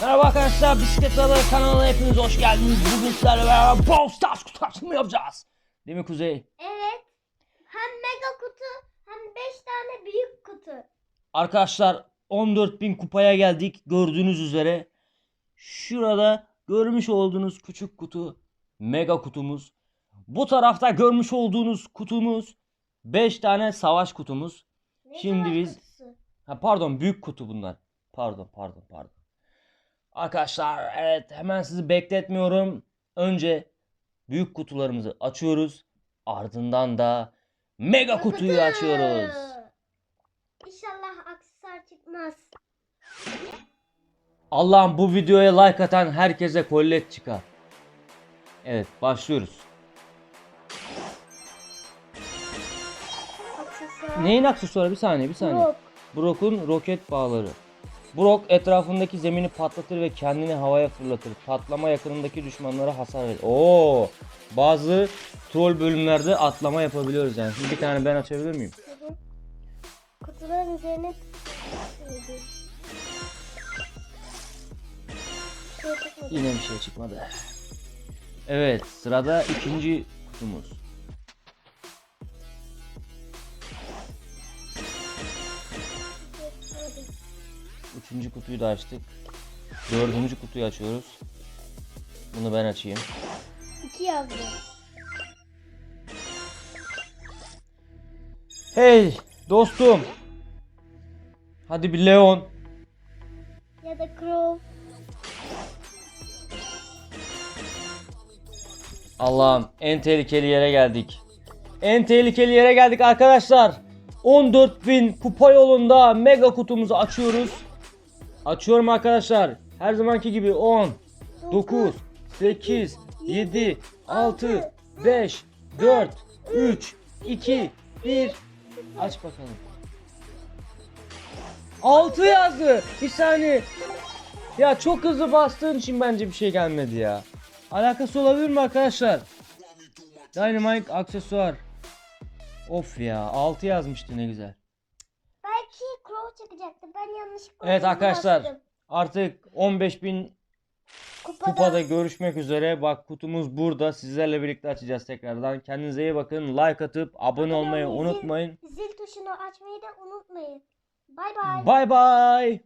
Merhaba arkadaşlar Bisiklet Adaları kanalına hepiniz hoş geldiniz. Bugün sizlerle beraber Brawl Stars kutu açılımı yapacağız. Değil mi Kuzey? Evet. Hem mega kutu hem 5 tane büyük kutu. Arkadaşlar 14.000 kupaya geldik gördüğünüz üzere. Şurada görmüş olduğunuz küçük kutu mega kutumuz. Bu tarafta görmüş olduğunuz kutumuz 5 tane savaş kutumuz. Ne Şimdi savaş biz- kutusu? Ha pardon büyük kutu bunlar. Pardon pardon pardon. Arkadaşlar evet hemen sizi bekletmiyorum. Önce büyük kutularımızı açıyoruz. Ardından da mega kutuyu Kutu. açıyoruz. İnşallah aksesuar çıkmaz. Allah'ım bu videoya like atan herkese kollet çıkar. Evet başlıyoruz. Aksesuar. Neyin aksesuarı bir saniye bir saniye. Yok. Brock'un roket bağları. Brock etrafındaki zemini patlatır ve kendini havaya fırlatır. Patlama yakınındaki düşmanlara hasar verir. Oo! Bazı troll bölümlerde atlama yapabiliyoruz yani. Şimdi bir tane ben açabilir miyim? Kutuların üzerine. Yine bir şey çıkmadı. Evet, sırada ikinci kutumuz. Üçüncü kutuyu da açtık. Dördüncü kutuyu açıyoruz. Bunu ben açayım. İki yazdı. Hey dostum. Hadi bir Leon. Ya da Crow. Allah'ım en tehlikeli yere geldik. En tehlikeli yere geldik arkadaşlar. 14.000 kupa yolunda mega kutumuzu açıyoruz. Açıyorum arkadaşlar. Her zamanki gibi 10, 9, 8, 7, 6, 5, 4, 3, 2, 1. Aç bakalım. 6 yazdı. Bir saniye. Ya çok hızlı bastığın için bence bir şey gelmedi ya. Alakası olabilir mi arkadaşlar? Dynamite aksesuar. Of ya 6 yazmıştı ne güzel. Çıkacaktı. Ben yanlışlıkla Evet arkadaşlar bastım. artık 15.000 Kupada, kupada görüşmek üzere. Bak kutumuz burada. Sizlerle birlikte açacağız tekrardan. Kendinize iyi bakın. Like atıp abone olmayı olmayı, zil- unutmayın. zil tuşunu açmayı da unutmayın. Bay bay. Bay bay.